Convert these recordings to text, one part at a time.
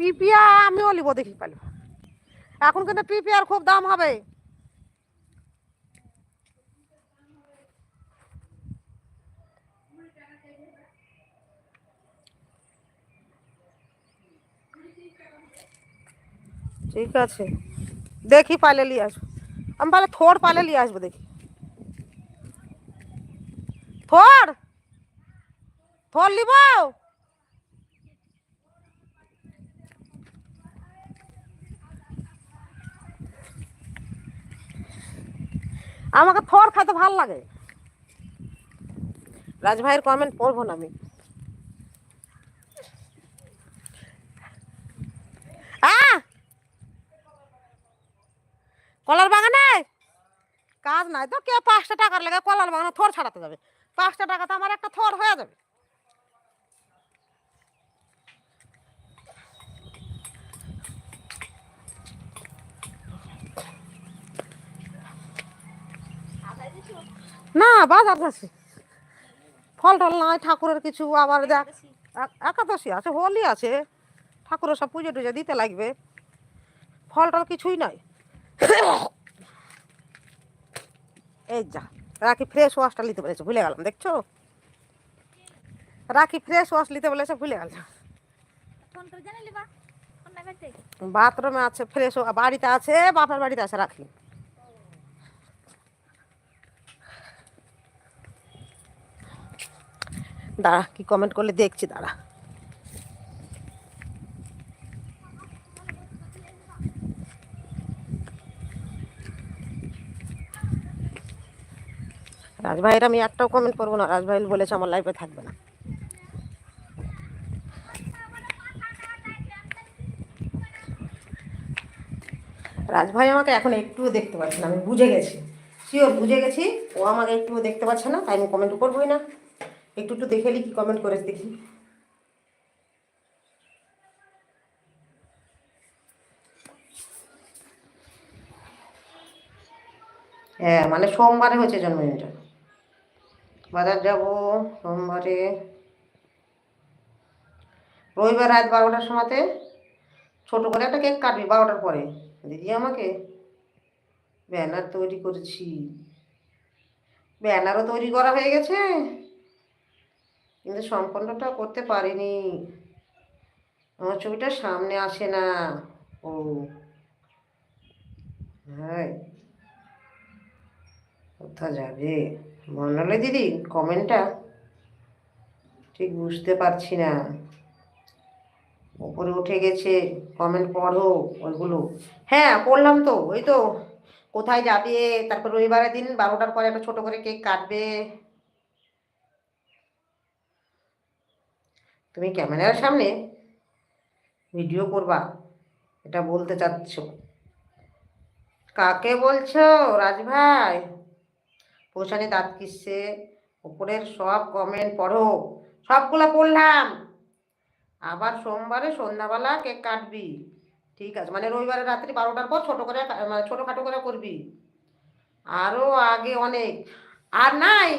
পিপিয়া আমিও নিব দেখি পাইল। এখন কিন্তু পিপিয়ার খুব দাম হবে। ঠিক আছে। দেখি পালে নিয়ে আসব। আমি পালে থোড় পালে নিয়ে আসব দেখি। থোড় থোড় নিব আমাকে থর খাইতে ভালো লাগে। রাজভাইয়ের কমেন্ট পড়ব না আমি! কলার বাগানে? কাজ নাই তো, কে পাঁচটা টাকার লেগে কলার বাগানে থর ছাড়াতে যাবে। পাঁচটা টাকাতে আমার একটা থর হয়ে যাবে। না বাজার যাচ্ছে। ফল টল নাই ঠাকুরের কিছু আবার দেখ একাদশী আছে হোলি আছে ঠাকুরের সব পুজো টুজো দিতে লাগবে। ফল টল কিছুই নাই। এই যা রাখি ফ্রেশ ওয়াশটা নিতে বলেছে ভুলে গেলাম দেখছ? রাখি ফ্রেশ ওয়াশ নিতে বলেছে ভুলে গেলাম। বাথরুমে আছে ফ্রেশ বাড়িতে আছে বাপের বাড়িতে আছে রাখি। দাঁড়া, কি কমেন্ট করলে দেখছি, দাঁড়া। রাজভাইয়ের আমি একটাও কমেন্ট করব না রাজভাই বলেছে আমার লাইফে থাকবে না। রাজভাই আমাকে এখন একটুও দেখতে পাচ্ছে না, আমি বুঝে গেছি। শিওর বুঝে গেছি, ও আমাকে একটুও দেখতে পাচ্ছে না, তাই আমি কমেন্ট করবোই না। একটু একটু দেখে কি কমেন্ট করে দেখি। হ্যাঁ মানে সোমবারে হয়েছে জন্মদিনটা। বাজার যাব সোমবারে। রবিবার রাত বারোটার সময়তে ছোট করে একটা কেক কাটবি বারোটার পরে। দিদি আমাকে ব্যানার তৈরি করেছি। ব্যানারও তৈরি করা হয়ে গেছে। কিন্তু সম্পূর্ণটা করতে পারিনি। আমার ছবিটা সামনে আসে না। ও। হ্যাঁ কোথা যাবে? বর্ণালী দিদি, কমেন্টটা। ঠিক বুঝতে পারছি না। ওপরে উঠে গেছে, কমেন্ট পড়ো ওইগুলো। হ্যাঁ পড়লাম তো, ওই তো। কোথায় যাবে? তারপর রবিবারের দিন বারোটার পরে একটা ছোট করে কেক কাটবে। তুমি ক্যামেরার সামনে ভিডিও করবা, এটা বলতে চাচ্ছ। কাকে বলছো? রাজভাই? পোষানি দাঁত কিসছে উপরের সব কমেন্ট পড়ো। সবগুলো পড়লাম। আবার সোমবারে সন্ধ্যাবেলা কেক কাটবি। ঠিক আছে মানে রবিবারে রাত্রি বারোটার পর ছোটো করে মানে ছোটোখাটো করে করবি। আরও আগে অনেক। আর নাই,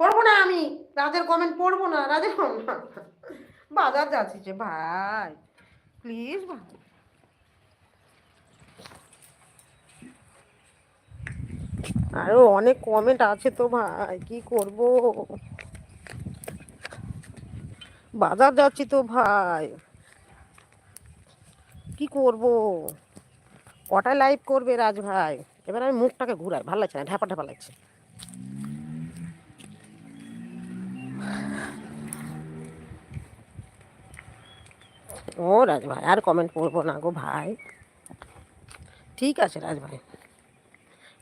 পড়ব না আমি। রাজের কমেন্ট পড়ব না, রাজের বাজার যাচ্ছি যে ভাই প্লিজ ভাই। আরও অনেক কমেন্ট আছে তো ভাই, কি করব? বাজার যাচ্ছি তো ভাই। কি করব? কটায় লাইভ করবে রাজ ভাই? এবার আমি মুখটাকে ঘুরাই, ভালো লাগছে না, ঢাপা ঢাপা লাগছে। ও রাজভাই, আর কমেন্ট করব না গো ভাই। ঠিক আছে রাজ ভাই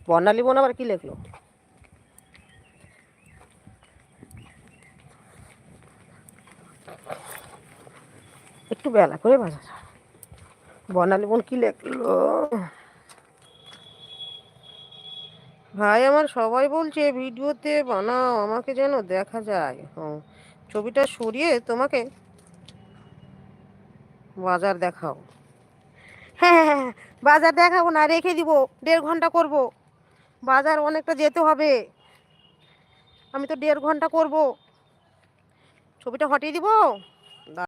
বর্ণালী বোন আবার কি লিখলো? একটু বেলা করে বাজা বর্ণালী বোন কি লিখলো? ভাই, আমার সবাই বলছে, ভিডিওতে বানাও, আমাকে যেন দেখা যায়। ছবিটা সরিয়ে তোমাকে বাজার দেখাও। হ্যাঁ হ্যাঁ হ্যাঁ বাজার দেখাবো না, রেখে দিব, দেড় ঘণ্টা করব। বাজার অনেকটা যেতে হবে। আমি তো দেড় ঘণ্টা করব। ছবিটা হটিয়ে দিব?